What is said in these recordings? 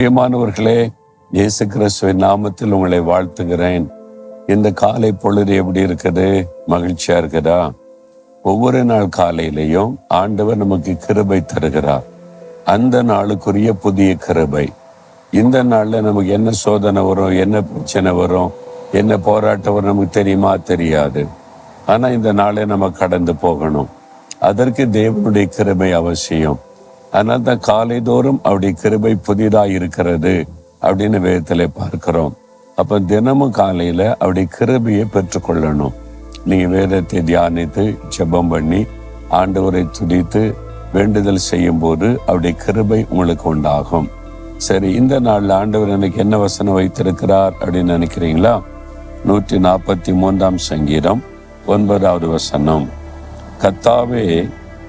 பிரியமானவர்களே இயேசு கிறிஸ்துவின் நாமத்தில் உங்களை வாழ்த்துகிறேன். இந்த காலை பொழுது எப்படி இருக்குது? மகிழ்ச்சியா இருக்குதா? ஒவ்வொரு நாள் காலையிலையும் ஆண்டவர் நமக்கு கிருபை தருகிறார். அந்த நாளுக்குரிய புதிய கிருபை. இந்த நாள்ல நமக்கு என்ன சோதனை வரும்? என்ன பிரச்சனை வரும்? என்ன போராட்டம் வரும்? நமக்கு தெரியுமா? தெரியாது. ஆனா இந்த நாளை நம்ம கடந்து போகணும். அதற்கு தேவனுடைய கிருபை அவசியம். அதனால தான் காலைதோறும் அவருடைய கிருபை புதிதா இருக்கிறது அப்படின்னு வேதத்தில் பார்க்கிறோம். அப்ப தினமும் காலையில அவருடைய கிருபையை பெற்றுக்கொள்ளணும். நீங்க வேதத்தை தியானித்து ஜெபம் பண்ணி ஆண்டவரை துடித்து வேண்டுதல் செய்யும் போது அவருடைய கிருபை உங்களுக்கு உண்டாகும். சரி இந்த நாளில் ஆண்டவர் எனக்கு என்ன வசனம் வைத்திருக்கிறார் அப்படின்னு நினைக்கிறீங்களா? நூற்றி நாற்பத்தி மூன்றாம் சங்கீதம் ஒன்பதாவது வசனம். கத்தாவே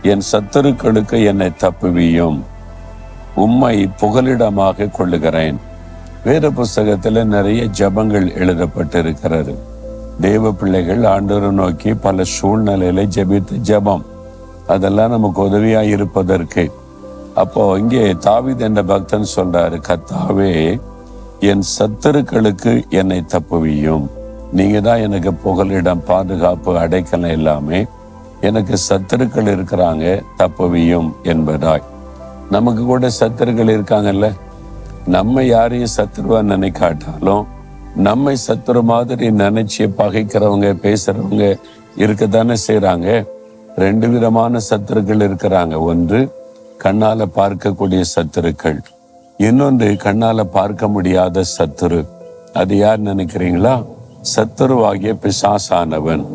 என் சத்துருக்களுக்கு என்னை தப்புவியும். உம்மை புகலிடமாக கொள்ளுகிறேன். வேத புஸ்தகத்தில் நிறைய ஜபங்கள் எழுதப்பட்டிருக்கிறது. தேவ பிள்ளைகள் ஆண்டவரை நோக்கி பல சூழ்நிலையில ஜெபித்த ஜபம். அதெல்லாம் நமக்கு உதவியா இருப்பதற்கு. அப்போ இங்கே தாவித் என்ற பக்தன் சொல்றாரு கத்தாவே என் சத்துருக்களுக்கு என்னை தப்புவியும். நீங்க தான் எனக்கு புகலிடம் பாதுகாப்பு அடைக்கலம் எல்லாமே எனக்கு சத்துருக்கள் இருக்கிறாங்க தப்பவியும் என்பதாய். நமக்கு கூட சத்துருக்கள் இருக்காங்கல்ல? நம்ம யாரையும் சத்துருவா நினைக்காட்டாலும் நம்மை சத்துரு மாதிரி நினைச்சு பகைக்கிறவங்க பேசுறவங்க இருக்கத்தானே செய்யறாங்க ரெண்டு விதமான சத்துருக்கள் இருக்கிறாங்க. ஒன்று கண்ணால பார்க்கக்கூடிய சத்துருக்கள். இன்னொன்று கண்ணால பார்க்க முடியாத சத்துரு. அது யார் நினைக்கிறீங்களா? சத்துருவாகிய பிசாசானவன்.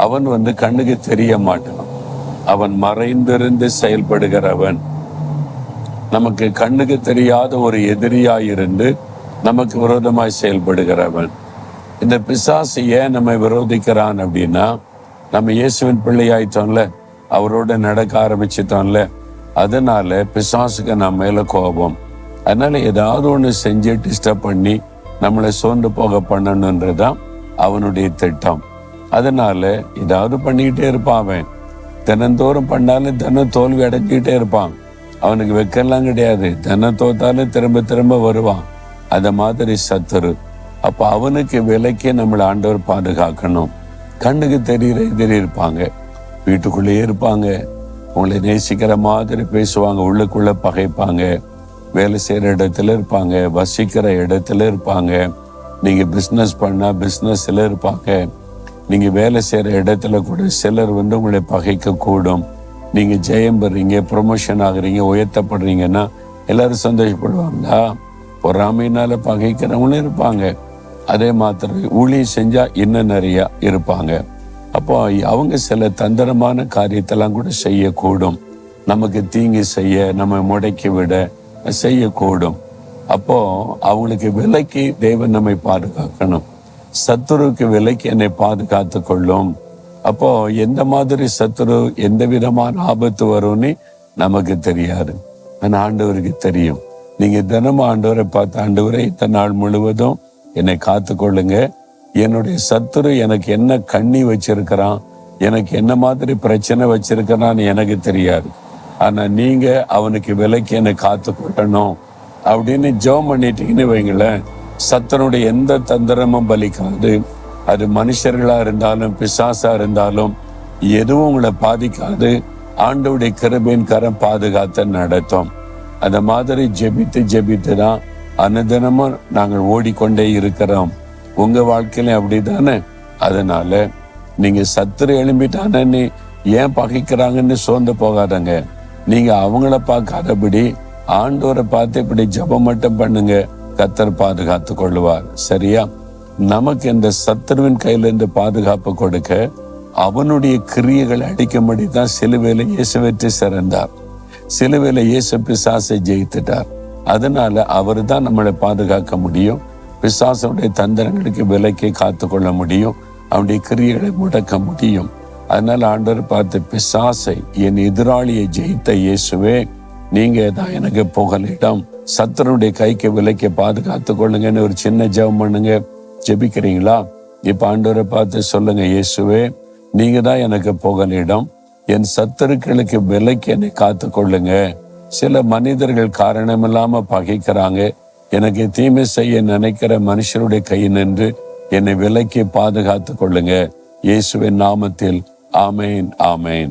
அவன் வந்து கண்ணுக்கு தெரிய மாட்டான். அவன் மறைந்திருந்து செயல்படுகிறவன். நமக்கு கண்ணுக்கு தெரியாத ஒரு எதிரியாய் இருந்து நமக்கு விரோதமாய் செயல்படுகிறவன். இந்த பிசாசு ஏன் நம்மை விரோதிக்கிறான் அப்படின்னா நம்ம இயேசுவின் பிள்ளையாயிட்டோம்ல அவரோட நடக்க ஆரம்பிச்சிட்டோம்ல அதனால பிசாசுக்கு நம்ம மேல கோபம். அதனால ஏதாவது ஒன்று செஞ்சு டிஸ்டர்ப் பண்ணி நம்மளை சோர்ந்து போக பண்ணணுன்றதுதான் அவனுடைய திட்டம். அதனால ஏதாவது பண்ணிக்கிட்டே இருப்பான் அவன். தினந்தோறும் பண்ணாலும் தினம் தோல்வி அடைஞ்சிக்கிட்டே இருப்பான். அவனுக்கு வெக்கெல்லாம் கிடையாது. தினம் தோத்தாலும் திரும்ப திரும்ப வருவான். அந்த மாதிரி சத்துரு. அப்ப அவனுக்கு விலைக்கே நம்மளை ஆண்டவர் பாதுகாக்கணும். கண்ணுக்கு தெரிகிற எதிரி இருப்பாங்க. வீட்டுக்குள்ளேயே இருப்பாங்க. உங்களை நேசிக்கிற மாதிரி பேசுவாங்க. உள்ளுக்குள்ள பகைப்பாங்க. வேலை செய்யற இடத்துல இருப்பாங்க. வசிக்கிற இடத்துல இருப்பாங்க. நீங்க பிசினஸ் பண்ணா பிசினஸ்ல இருப்பாங்க. நீங்க வேலை செய்யற இடத்துல கூட சிலர் வந்து உங்களை பகைக்க கூடும் நீங்க ஜெயம் பெறீங்க ப்ரொமோஷன் ஆகுறீங்க உயர்த்தப்படுறீங்கன்னா எல்லாரும் சந்தோஷப்படுவாங்களா? பொறாமையினால பகைக்கிறவங்களும் இருப்பாங்க. அதே மாத்திரம் ஊழியம் செஞ்சா இன்னும் நிறைய இருப்பாங்க. அப்போ அவங்க சில தந்திரமான காரியத்தெல்லாம் கூட செய்யக்கூடும். நமக்கு தீங்கு செய்ய நம்ம முடக்கி விட செய்யக்கூடும். அப்போ அவங்களுக்கு விலைக்கு தேவன் நம்மை பாதுகாக்கணும். சத்துருவுக்கு விலைக்கு என்னை பாதுகாத்து கொள்ளும் அப்போ எந்த மாதிரி சத்துரு எந்த விதமான ஆபத்து வரும்னு நமக்கு தெரியாது. ஆனா ஆண்டவருக்கு தெரியும். நீங்க தினமும் ஆண்டவரை பார்த்து ஆண்டவரை இத்தனை நாள் முழுவதும் என்னை காத்து கொள்ளுங்க என்னுடைய சத்துரு எனக்கு என்ன கண்ணி வச்சிருக்கிறான் எனக்கு என்ன மாதிரி பிரச்சனை வச்சிருக்கிறான்னு எனக்கு தெரியாது. ஆனா நீங்க அவனுக்கு விலைக்கு என்னை காத்து கொள்ளணும் அப்படின்னு ஜோம் பண்ணிட்டீங்கன்னு வைங்களேன். சத்தனுடைய எந்த தந்திரமும் பலிக்காது. அது மனுஷர்களா இருந்தாலும் பிசாசா இருந்தாலும் எதுவும் உங்களை பாதிக்காது. ஆண்டோடைய கிருபின் கரம் பாதுகாத்து நடத்தும். அந்த மாதிரி ஜெபித்து ஜெபித்து தான் அனுதினமும் நாங்கள் ஓடிக்கொண்டே இருக்கிறோம். உங்க வாழ்க்கையில அப்படிதானே? அதனால நீங்க சத்துரு எழும்பிட்டானே ஏன் பகைக்கிறாங்கன்னு சோர்ந்து போகாதங்க. நீங்க அவங்கள பார்க்காதபடி ஆண்டோரை பார்த்து இப்படி ஜெபம் மட்டும் பண்ணுங்க. கத்தர் பாதுகாத்து கொள்ளுவார். சரியா? நமக்கு இந்த சத்துருவின் கையில இருந்து பாதுகாப்பு கொடுக்க அவனுடைய கிரியைகளை அடிக்கும்படி தான் சிலுவையில இயேசு வெற்றி சிறந்தார். சிலுவையில இயேசு பிசாசை ஜெயித்துட்டார். அதனால அவர் தான் நம்மளை பாதுகாக்க முடியும். பிசாசனுடைய தந்திரங்களுக்கு விலைக்கு காத்து கொள்ள முடியும். அவனுடைய கிரியைகளை முடக்க முடியும். அதனால ஆண்டவர் பார்த்து பிசாசை என் எதிராளியை ஜெயித்த இயேசுவே நீங்க தான் எனக்கு புகலிடம் சத்தருடைய கைக்கு விலைக்கு பாதுகாத்து கொள்ளுங்கன்னு ஒரு சின்ன ஜெபம் பண்ணுங்க. ஜெபிக்கிறீங்களா? இப்ப ஆண்டவரை பார்த்து சொல்லுங்க இயேசுவே நீங்க தான் எனக்கு புகலிடம் என் சத்துருக்களுக்கு விலைக்கு என்னை காத்து கொள்ளுங்க. சில மனிதர்கள் காரணமில்லாம பகைக்கிறாங்க. எனக்கு தீமை செய்ய நினைக்கிற மனுஷருடைய கை நின்று என்னை விலைக்கு பாதுகாத்து கொள்ளுங்க. இயேசுவின் நாமத்தில். ஆமேன் ஆமேன்.